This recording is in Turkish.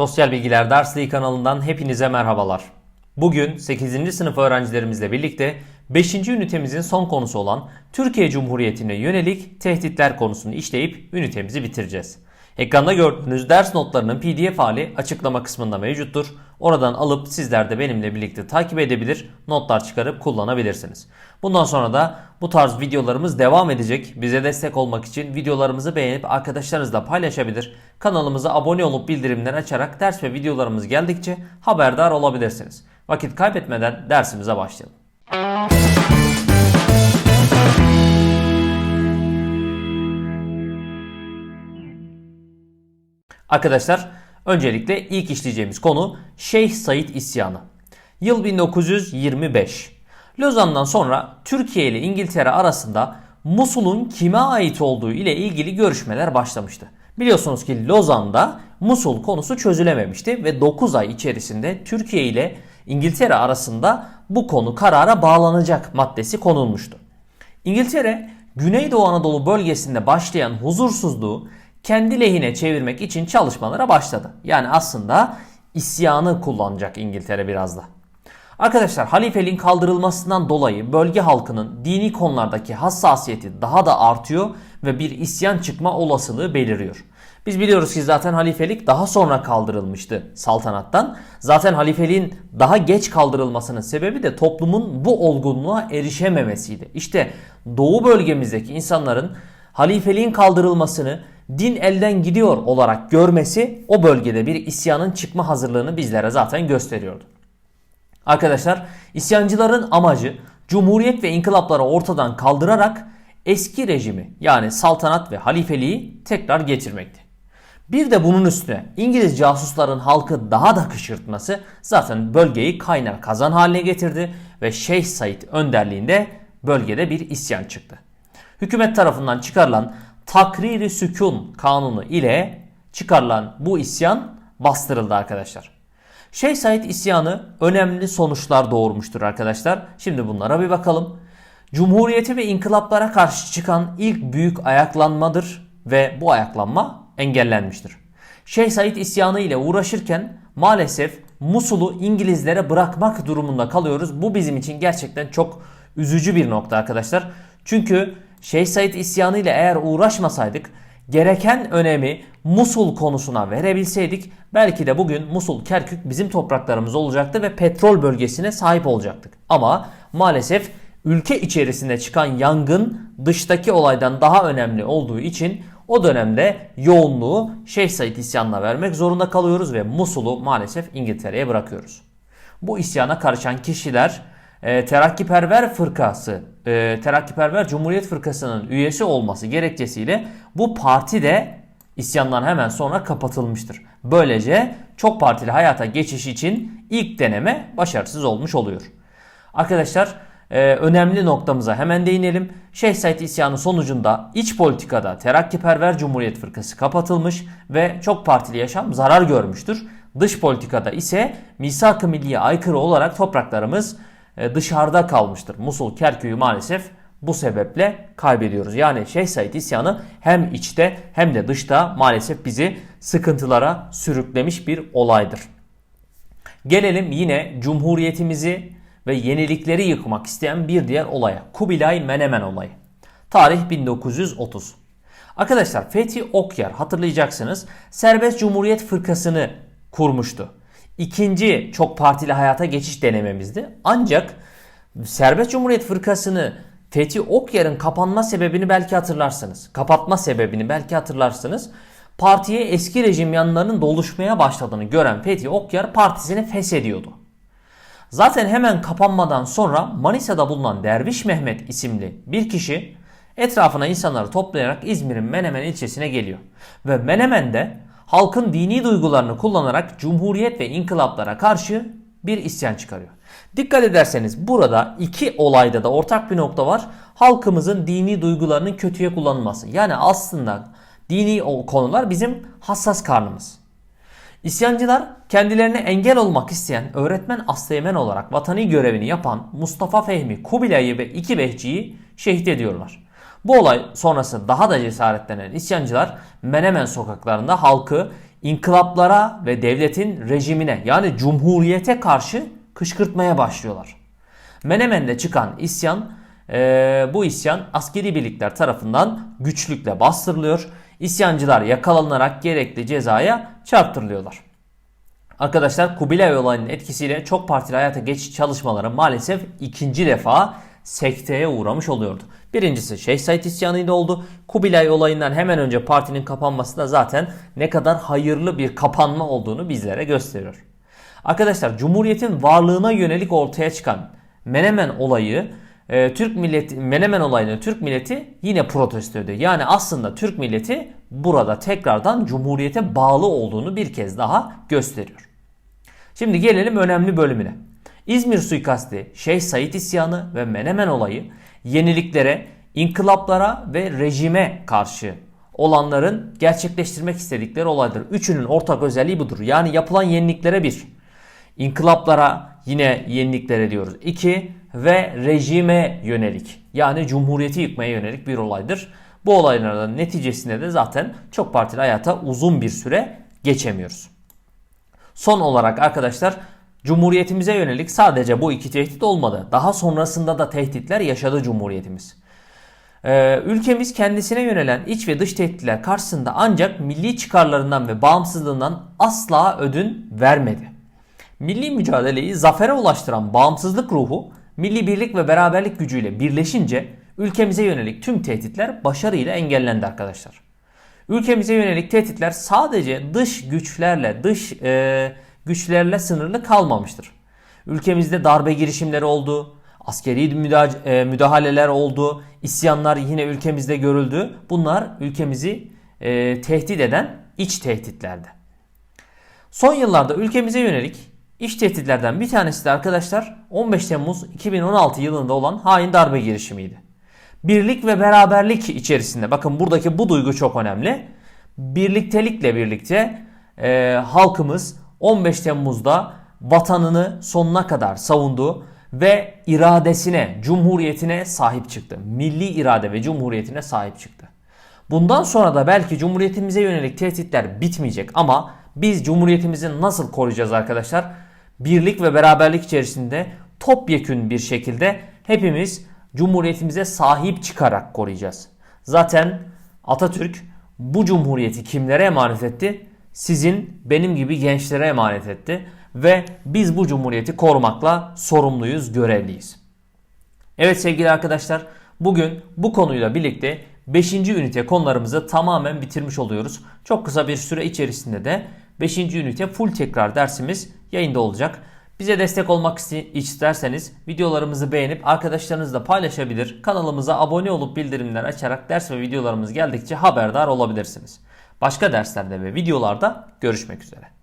Sosyal Bilgiler Dersliği kanalından hepinize merhabalar. Bugün 8. sınıf öğrencilerimizle birlikte 5. ünitemizin son konusu olan Türkiye Cumhuriyeti'ne yönelik tehditler konusunu işleyip ünitemizi bitireceğiz. Ekranda gördüğünüz ders notlarının pdf hali açıklama kısmında mevcuttur. Oradan alıp sizler de benimle birlikte takip edebilir, notlar çıkarıp kullanabilirsiniz. Bundan sonra da bu tarz videolarımız devam edecek. Bize destek olmak için videolarımızı beğenip arkadaşlarınızla paylaşabilir. Kanalımıza abone olup bildirimleri açarak ders ve videolarımız geldikçe haberdar olabilirsiniz. Vakit kaybetmeden dersimize başlayalım. Arkadaşlar öncelikle ilk işleyeceğimiz konu Şeyh Said isyanı. Yıl 1925. Lozan'dan sonra Türkiye ile İngiltere arasında Musul'un kime ait olduğu ile ilgili görüşmeler başlamıştı. Biliyorsunuz ki Lozan'da Musul konusu çözülememişti ve 9 ay içerisinde Türkiye ile İngiltere arasında bu konu karara bağlanacak maddesi konulmuştu. İngiltere Güneydoğu Anadolu bölgesinde başlayan huzursuzluğu kendi lehine çevirmek için çalışmalara başladı. Yani aslında isyanı kullanacak İngiltere biraz da. Arkadaşlar halifeliğin kaldırılmasından dolayı bölge halkının dini konulardaki hassasiyeti daha da artıyor ve bir isyan çıkma olasılığı beliriyor. Biz biliyoruz ki zaten halifelik daha sonra kaldırılmıştı saltanattan. Zaten halifeliğin daha geç kaldırılmasının sebebi de toplumun bu olgunluğa erişememesiydi. İşte doğu bölgemizdeki insanların halifeliğin kaldırılmasını din elden gidiyor olarak görmesi o bölgede bir isyanın çıkma hazırlığını bizlere zaten gösteriyordu. Arkadaşlar isyancıların amacı cumhuriyet ve inkılapları ortadan kaldırarak eski rejimi yani saltanat ve halifeliği tekrar getirmekti. Bir de bunun üstüne İngiliz casusların halkı daha da kışırtması zaten bölgeyi kaynar kazan haline getirdi ve Şeyh Said önderliğinde bölgede bir isyan çıktı. Hükümet tarafından çıkarılan Takriri Sükun kanunu ile çıkarılan bu isyan bastırıldı arkadaşlar. Şeyh Said isyanı önemli sonuçlar doğurmuştur arkadaşlar. Şimdi bunlara bir bakalım. Cumhuriyete ve inkılaplara karşı çıkan ilk büyük ayaklanmadır ve bu ayaklanma engellenmiştir. Şeyh Said isyanı ile uğraşırken maalesef Musul'u İngilizlere bırakmak durumunda kalıyoruz. Bu bizim için gerçekten çok üzücü bir nokta arkadaşlar. Çünkü Şeyh Said isyanı ile eğer uğraşmasaydık gereken önemi Musul konusuna verebilseydik belki de bugün Musul Kerkük bizim topraklarımız olacaktı ve petrol bölgesine sahip olacaktık. Ama maalesef ülke içerisinde çıkan yangın dıştaki olaydan daha önemli olduğu için o dönemde yoğunluğu Şeyh Said isyanına vermek zorunda kalıyoruz ve Musul'u maalesef İngiltere'ye bırakıyoruz. Bu isyana karışan kişiler e, Terakkiperver Fırkası, e, Terakkiperver Cumhuriyet Fırkası'nın üyesi olması gerekçesiyle bu parti de isyandan hemen sonra kapatılmıştır. Böylece çok partili hayata geçiş için ilk deneme başarısız olmuş oluyor. Arkadaşlar e, önemli noktamıza hemen değinelim. Şeyh Said isyanı sonucunda iç politikada Terakkiperver Cumhuriyet Fırkası kapatılmış ve çok partili yaşam zarar görmüştür. Dış politikada ise misak-ı milliye aykırı olarak topraklarımız dışarıda kalmıştır. Musul Kerkük'ü maalesef bu sebeple kaybediyoruz. Yani Şeyh Said isyanı hem içte hem de dışta maalesef bizi sıkıntılara sürüklemiş bir olaydır. Gelelim yine cumhuriyetimizi ve yenilikleri yıkmak isteyen bir diğer olaya. Kubilay Menemen olayı. Tarih 1930. Arkadaşlar Fethi Okyar hatırlayacaksınız Serbest Cumhuriyet Fırkası'nı kurmuştu. İkinci çok partili hayata geçiş denememizdi. Ancak Serbest Cumhuriyet Fırkası'nı Fethi Okyar'ın kapanma sebebini belki hatırlarsınız. Kapatma sebebini belki hatırlarsınız. Partiye eski rejim yanlarının doluşmaya başladığını gören Fethi Okyar partisini feshediyordu. Zaten hemen kapanmadan sonra Manisa'da bulunan Derviş Mehmet isimli bir kişi etrafına insanları toplayarak İzmir'in Menemen ilçesine geliyor. Ve Menemen'de halkın dini duygularını kullanarak cumhuriyet ve inkılaplara karşı bir isyan çıkarıyor. Dikkat ederseniz burada iki olayda da ortak bir nokta var. Halkımızın dini duygularının kötüye kullanılması. Yani aslında dini konular bizim hassas karnımız. İsyancılar kendilerine engel olmak isteyen öğretmen asteğmen olarak vatani görevini yapan Mustafa Fehmi Kubilay'ı ve iki behçiyi şehit ediyorlar. Bu olay sonrası daha da cesaretlenen isyancılar Menemen sokaklarında halkı inkılaplara ve devletin rejimine yani cumhuriyete karşı kışkırtmaya başlıyorlar. Menemen'de çıkan isyan eee, bu isyan askeri birlikler tarafından güçlükle bastırılıyor. İsyancılar yakalanarak gerekli cezaya çarptırılıyorlar. Arkadaşlar Kubilay olayının etkisiyle çok partili hayata geçiş çalışmaları maalesef ikinci defa sekteye uğramış oluyordu. Birincisi Şeyh Said isyanıyla oldu. Kubilay olayından hemen önce partinin kapanması da zaten ne kadar hayırlı bir kapanma olduğunu bizlere gösteriyor. Arkadaşlar Cumhuriyet'in varlığına yönelik ortaya çıkan Menemen olayı e, Türk milleti Menemen olayını Türk milleti yine protesto ediyor. Yani aslında Türk milleti burada tekrardan Cumhuriyet'e bağlı olduğunu bir kez daha gösteriyor. Şimdi gelelim önemli bölümüne. İzmir suikasti, Şeyh Said isyanı ve Menemen olayı yeniliklere, inkılaplara ve rejime karşı olanların gerçekleştirmek istedikleri olaydır. Üçünün ortak özelliği budur. Yani yapılan yeniliklere bir, inkılaplara yine yeniliklere diyoruz. İki ve rejime yönelik yani cumhuriyeti yıkmaya yönelik bir olaydır. Bu olayların neticesinde de zaten çok partili hayata uzun bir süre geçemiyoruz. Son olarak arkadaşlar Cumhuriyetimize yönelik sadece bu iki tehdit olmadı. Daha sonrasında da tehditler yaşadı Cumhuriyetimiz. Ee, ülkemiz kendisine yönelen iç ve dış tehditler karşısında ancak milli çıkarlarından ve bağımsızlığından asla ödün vermedi. Milli mücadeleyi zafere ulaştıran bağımsızlık ruhu, milli birlik ve beraberlik gücüyle birleşince ülkemize yönelik tüm tehditler başarıyla engellendi arkadaşlar. Ülkemize yönelik tehditler sadece dış güçlerle, dış e, güçlerle sınırlı kalmamıştır. Ülkemizde darbe girişimleri oldu, askeri e, müdahaleler oldu, isyanlar yine ülkemizde görüldü. Bunlar ülkemizi e, tehdit eden iç tehditlerdi. Son yıllarda ülkemize yönelik iç tehditlerden bir tanesi de arkadaşlar 15 Temmuz 2016 yılında olan hain darbe girişimiydi. Birlik ve beraberlik içerisinde bakın buradaki bu duygu çok önemli. Birliktelikle birlikte e, halkımız 15 Temmuz'da vatanını sonuna kadar savundu ve iradesine, cumhuriyetine sahip çıktı. Milli irade ve cumhuriyetine sahip çıktı. Bundan sonra da belki cumhuriyetimize yönelik tehditler bitmeyecek ama biz cumhuriyetimizi nasıl koruyacağız arkadaşlar? Birlik ve beraberlik içerisinde topyekün bir şekilde hepimiz cumhuriyetimize sahip çıkarak koruyacağız. Zaten Atatürk bu cumhuriyeti kimlere emanet etti? Sizin benim gibi gençlere emanet etti ve biz bu cumhuriyeti korumakla sorumluyuz, görevliyiz. Evet sevgili arkadaşlar, bugün bu konuyla birlikte 5. ünite konularımızı tamamen bitirmiş oluyoruz. Çok kısa bir süre içerisinde de 5. ünite full tekrar dersimiz yayında olacak. Bize destek olmak isterseniz videolarımızı beğenip arkadaşlarınızla paylaşabilir, kanalımıza abone olup bildirimler açarak ders ve videolarımız geldikçe haberdar olabilirsiniz. Başka derslerde ve videolarda görüşmek üzere.